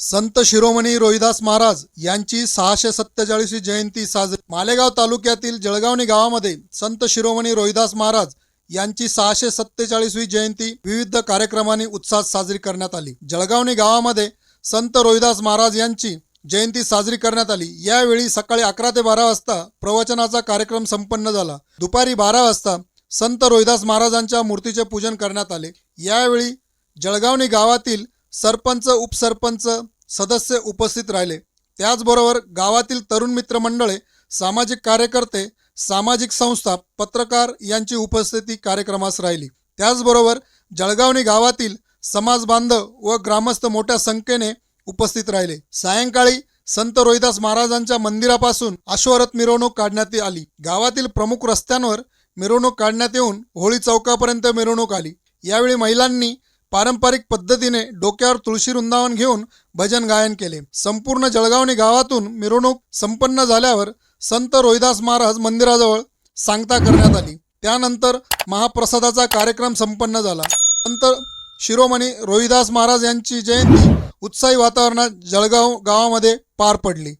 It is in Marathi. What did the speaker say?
संत शिरोमणी रोहिदास महाराज यांची सहाशे सत्तेचाळीसवी जयंती साजरी. मालेगाव तालुक्यातील जळगावणी गावामध्ये संत शिरोमणी रोहिदास महाराज यांची सहाशे सत्तेचाळीसवी जयंती विविध कार्यक्रमांनी उत्साहात साजरी करण्यात आली. जळगावणी गावामध्ये संत रोहिदास महाराज यांची जयंती साजरी करण्यात आली. यावेळी सकाळी अकरा ते बारा वाजता प्रवचनाचा कार्यक्रम संपन्न झाला. दुपारी बारा वाजता संत रोहिदास महाराजांच्या मूर्तीचे पूजन करण्यात आले. यावेळी जळगावणी गावातील सरपंच उपसरपंच सदस्य उपस्थित राहिले. त्याचबरोबर गावातील तरुण मित्र मंडळे सामाजिक कार्यकर्ते सामाजिक संस्था पत्रकार यांची उपस्थिती कार्यक्रमास राहिली. त्याचबरोबर जळगावणी गावातील समाज बांधव व ग्रामस्थ मोठ्या संख्येने उपस्थित राहिले. सायंकाळी संत रोहिदास महाराजांच्या मंदिरापासून अश्वरथ मिरवणूक काढण्यात आली. गावातील प्रमुख रस्त्यांवर मिरवणूक काढण्यात येऊन होळी चौकापर्यंत मिरवणूक आली. यावेळी महिलांनी पारंपरिक पद्धतीने डोक्यावर तुळशी वृंदावन घेऊन भजन गायन केले. संपूर्ण जळगावणी गावातून मिरवणूक संपन्न झाल्यावर संत रोहिदास महाराज मंदिराजवळ सांगता करण्यात आली. त्यानंतर महाप्रसादाचा कार्यक्रम संपन्न झाला. नंतर शिरोमणी रोहिदास महाराज यांची जयंती उत्साही वातावरणात जळगाव गावामध्ये पार पडली.